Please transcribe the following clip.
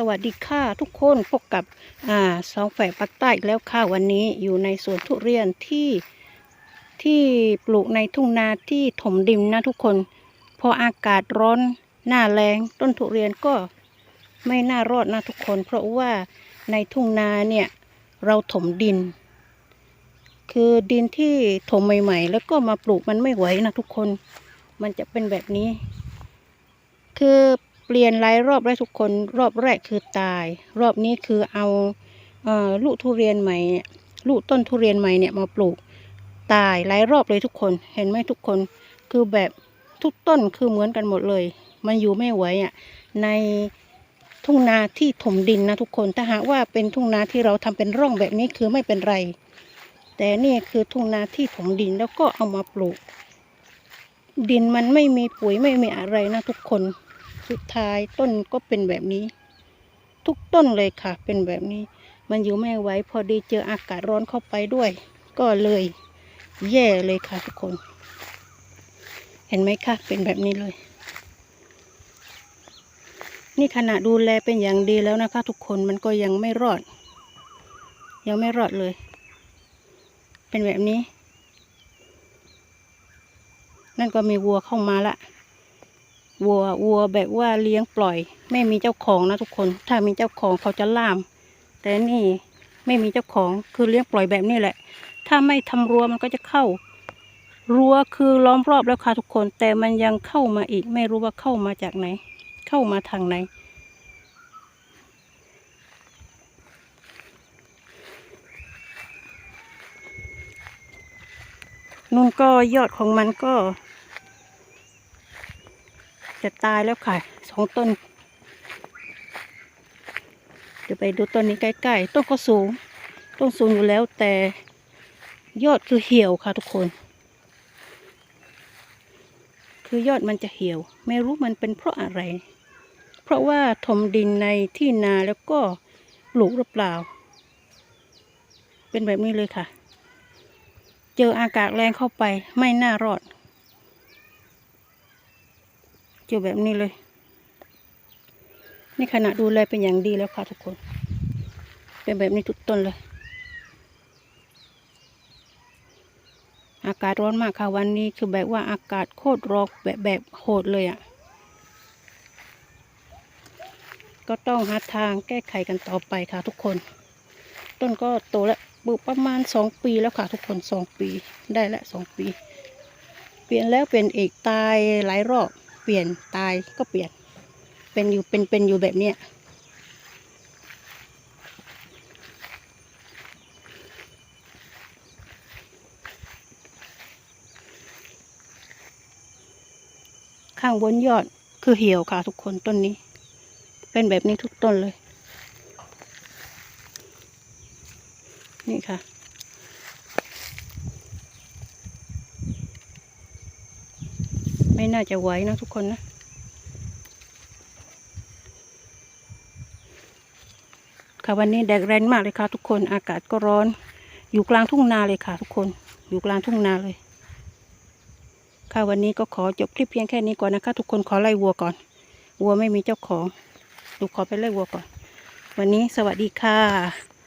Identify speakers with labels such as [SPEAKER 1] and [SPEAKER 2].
[SPEAKER 1] สวัสดีค่ะทุกคนพบกับอ่าสองแฝดปักใต้อีกแล้วค่ะวันนี้อยู่ในสวนทุเรียนที่ที่ปลูกในทุ่งนาที่ถมดินนะทุกคน พออากาศร้อนหน้าแรงต้นทุเรียนก็ไม่น่ารอดนะทุกคน เพราะว่าในทุ่งนาเนี่ยเราถมดิน คือดินที่ถมใหม่ๆ แล้วก็มาปลูกมันไม่ไหวนะทุกคน มันจะเป็นแบบนี้ คือ เปลี่ยนหลายรอบแล้วทุกคนรอบแรกคือตาย รอบนี้คือเอาเอ่อลูกทุเรียนใหม่ลูกต้นทุเรียนใหม่เนี่ยมาปลูกตายหลายรอบเลยทุกคนเห็นไหมทุกคนคือแบบทุกต้นคือเหมือนกันหมดเลย มันอยู่ไม่ไหวอะในทุ่งนาที่ถมดินนะทุกคนถ้าหากว่าเป็นทุ่งนาที่เราทำเป็นร่องแบบนี้คือไม่เป็นไร แต่นี่คือทุ่งนาที่ถมดินแล้วก็เอามาปลูก ดินมันไม่มีปุ๋ยไม่มีอะไรนะทุกคน สุดท้ายต้นก็เป็นแบบนี้ ทุกต้นเลยค่ะ เป็นแบบนี้ มันอยู่ไม่ไหวพอดีเจออากาศร้อนเข้าไปด้วย ก็เลยแย่เลยค่ะทุกคน เห็นไหมคะเป็นแบบนี้เลย นี่ขณะดูแลเป็นอย่างดีแล้วนะคะ ทุกคนมันก็ยังไม่รอด ยังไม่รอดเลย เป็นแบบนี้ นั่นก็มีวัวเข้ามาละ วัววัวแบบว่าเลี้ยงปล่อย ไม่มีเจ้าของนะทุกคน ถ้ามีเจ้าของเขาจะล่าม แต่นี่ไม่มีเจ้าของคือเลี้ยงปล่อยแบบนี้แหละ ถ้าไม่ทำรั้วมันก็จะเข้า รั้วคือล้อมรอบแล้วค่ะทุกคน แต่มันยังเข้ามาอีก ไม่รู้ว่าเข้ามาจากไหน เข้ามาทางไหนนู่นก็ยอดของมันก็ จะตายแล้วค่ะสองต้น เดี๋ยวไปดูต้นนี้ใกล้ๆ ต้นก็สูง ต้นสูงอยู่แล้วแต่ยอดคือเหี่ยวค่ะทุกคน คือยอดมันจะเหี่ยว ไม่รู้มันเป็นเพราะอะไร เพราะว่าถมดินในที่นาแล้วก็ปลูกหรือเปล่า เป็นแบบนี้เลยค่ะ เจออากาศแรงเข้าไปไม่น่ารอด เจอแบบนี้เลย นี่ขณะดูแลเป็นอย่างดีแล้วค่ะทุกคน เป็นแบบนี้ทุกต้นเลย อากาศร้อนมากค่ะวันนี้คือแบบว่าอากาศโคตรร้อนแบบแบบโหดเลยอะ่ะ ก็ต้องหาทางแก้ไขกันต่อไปค่ะทุกคน ต้นก็โตแล้วปลูกประมาณสองปีแล้วค่ะทุกคนสองปีได้แล้วสองปี เปลี่ยนแล้วเปลี่ยนอีกตายหลายรอบ ปลี่ยนตายก็เปลี่ยน เป็นอยู่เป็นเป็นอยู่แบบเนี้ยข้างบนยอดคือเหี่ยวค่ะทุกคนต้นนี้ เป็นแบบนี้ทุกต้นเลย นี่ค่ะ ไม่น่าจะไหวนะทุกคนนะ ค่ะวันนี้แดดแรงมากเลยค่ะทุกคน อากาศก็ร้อน อยู่กลางทุ่งนาเลยค่ะทุกคน อยู่กลางทุ่งนาเลย ค่ะวันนี้ก็ขอจบคลิปเพียงแค่นี้ก่อนนะคะ ทุกคนขอไล่วัวก่อน วัวไม่มีเจ้าของ ดูขอไปไล่วัวก่อน วันนี้สวัสดีค่ะ